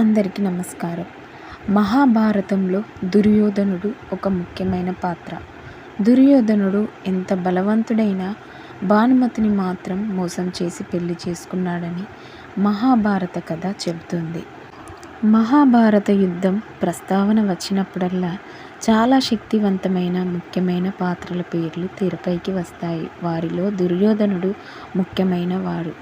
అందరికీ నమస్కారం. మహాభారతంలో దుర్యోధనుడు ఒక ముఖ్యమైన పాత్ర. దుర్యోధనుడు ఎంత బలవంతుడైనా భానుమతిని మాత్రం మోసం చేసి పెళ్ళి చేసుకున్నాడని మహాభారత కథ చెబుతుంది. మహాభారత యుద్ధం ప్రస్తావన వచ్చినప్పుడల్లా చాలా శక్తివంతమైన ముఖ్యమైన పాత్రల పేర్లు తెరపైకి వస్తాయి. వారిలో దుర్యోధనుడు ముఖ్యమైన వాడు.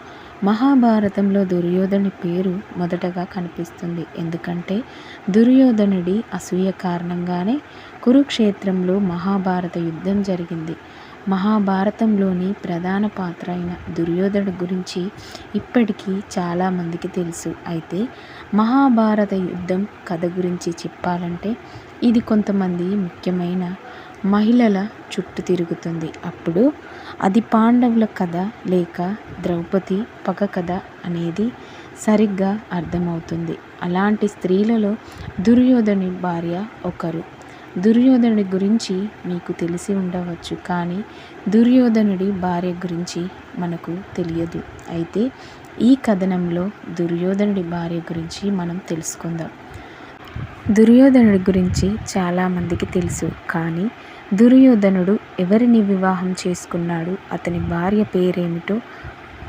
మహాభారతంలో దుర్యోధని పేరు మొదటగా కనిపిస్తుంది. ఎందుకంటే దుర్యోధనుడి అసూయ కారణంగానే కురుక్షేత్రంలో మహాభారత యుద్ధం జరిగింది. మహాభారతంలోని ప్రధాన పాత్ర అయిన దుర్యోధను గురించి ఇప్పటికీ చాలామందికి తెలుసు. అయితే మహాభారత యుద్ధం కథ గురించి చెప్పాలంటే ఇది కొంతమంది ముఖ్యమైన మహిళల చుట్టూ తిరుగుతుంది. అప్పుడు అది పాండవుల కథ లేక ద్రౌపది పగ కథ అనేది సరిగ్గా అర్థమవుతుంది. అలాంటి స్త్రీలలో దుర్యోధని భార్య ఒకరు. దుర్యోధనుడి గురించి మీకు తెలిసి ఉండవచ్చు కానీ దుర్యోధనుడి భార్య గురించి మనకు తెలియదు. అయితే ఈ కథనంలో దుర్యోధనుడి భార్య గురించి మనం తెలుసుకుందాం. దుర్యోధనుడి గురించి చాలామందికి తెలుసు. కానీ దుర్యోధనుడు ఎవరిని వివాహం చేసుకున్నాడు? అతని భార్య పేరేమిటో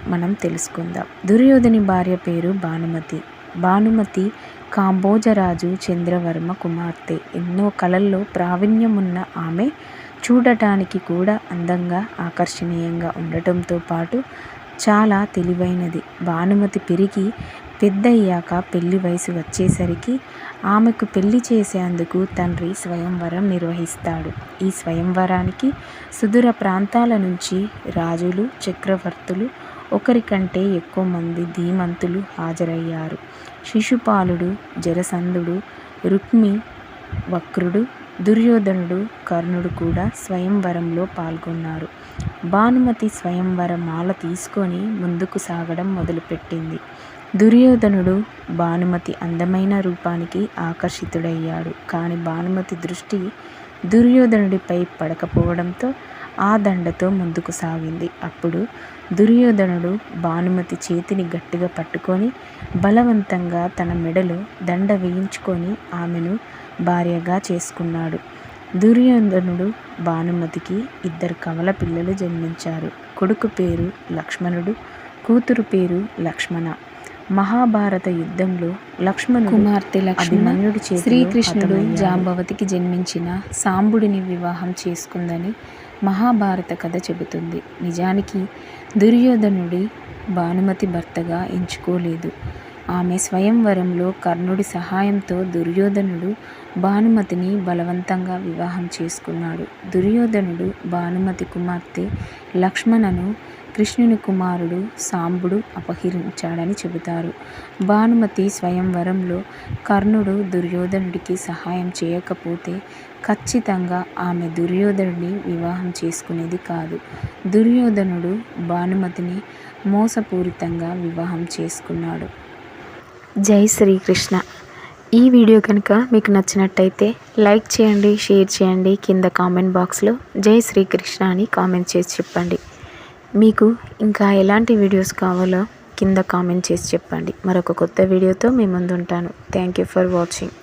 మనం తెలుసుకుందాం. దుర్యోధని భార్య పేరు భానుమతి. భానుమతి కాంబోజరాజు చంద్రవర్మ కుమార్తె. ఎన్నో కళల్లో ప్రావీణ్యమున్న ఆమె చూడటానికి కూడా అందంగా ఆకర్షణీయంగా ఉండటంతో పాటు చాలా తెలివైనది. భానుమతి పెరిగి పెద్దయ్యాక పెళ్ళి వయసు వచ్చేసరికి ఆమెకు పెళ్ళి చేసేందుకు తండ్రి స్వయంవరం నిర్వహిస్తాడు. ఈ స్వయంవరానికి సుదూర ప్రాంతాల నుంచి రాజులు చక్రవర్తులు ఒకరికంటే ఎక్కువ మంది ధీమంతులు హాజరయ్యారు. శిశుపాలుడు జరసంధుడు రుక్మి వక్రుడు దుర్యోధనుడు కర్ణుడు కూడా స్వయంవరంలో పాల్గొన్నారు. భానుమతి స్వయంవర మాల తీసుకొని ముందుకు సాగడం మొదలుపెట్టింది. దుర్యోధనుడు భానుమతి అందమైన రూపానికి ఆకర్షితుడయ్యాడు. కానీ భానుమతి దృష్టి దుర్యోధనుడిపై పడకపోవడంతో ఆ దండతో ముందుకు సాగింది. అప్పుడు దుర్యోధనుడు భానుమతి చేతిని గట్టిగా పట్టుకొని బలవంతంగా తన మెడలో దండ వేయించుకొని ఆమెను భార్యగా చేసుకున్నాడు. దుర్యోధనుడు భానుమతికి ఇద్దరు కవల పిల్లలు జన్మించారు. కొడుకు పేరు లక్ష్మణుడు కూతురు పేరు లక్ష్మణ. మహాభారత యుద్ధంలో లక్ష్మణుడు కుమార్తె అభిమన్యుడి శ్రీకృష్ణుడు జాంబవతికి జన్మించిన సాంబుడిని వివాహం చేసుకుందని మహాభారత కథ చెబుతుంది. నిజానికి దుర్యోధనుడి భానుమతి భర్తగా ఎంచుకోలేదు. ఆమె స్వయంవరంలో కర్ణుడి సహాయంతో దుర్యోధనుడు భానుమతిని బలవంతంగా వివాహం చేసుకున్నాడు. దుర్యోధనుడు భానుమతి కుమార్తె లక్ష్మణను కృష్ణుని కుమారుడు సాంబుడు అపహరించాడని చెబుతారు. భానుమతి స్వయంవరంలో కర్ణుడు దుర్యోధనుడికి సహాయం చేయకపోతే ఖచ్చితంగా ఆమె దుర్యోధనుడిని వివాహం చేసుకునేది కాదు. దుర్యోధనుడు భానుమతిని మోసపూరితంగా వివాహం చేసుకున్నాడు. జై శ్రీకృష్ణ. ఈ వీడియో కనుక మీకు నచ్చినట్టయితే లైక్ చేయండి షేర్ చేయండి. కింద కామెంట్ బాక్స్లో జై శ్రీకృష్ణ అని కామెంట్ చేసి చెప్పండి. మీకు ఇంకా ఎలాంటి వీడియోస్ కావాలో కింద కామెంట్ చేసి చెప్పండి. మరొక కొత్త వీడియోతో మీ ముందు ఉంటాను థ్యాంక్ యూ ఫర్ వాచింగ్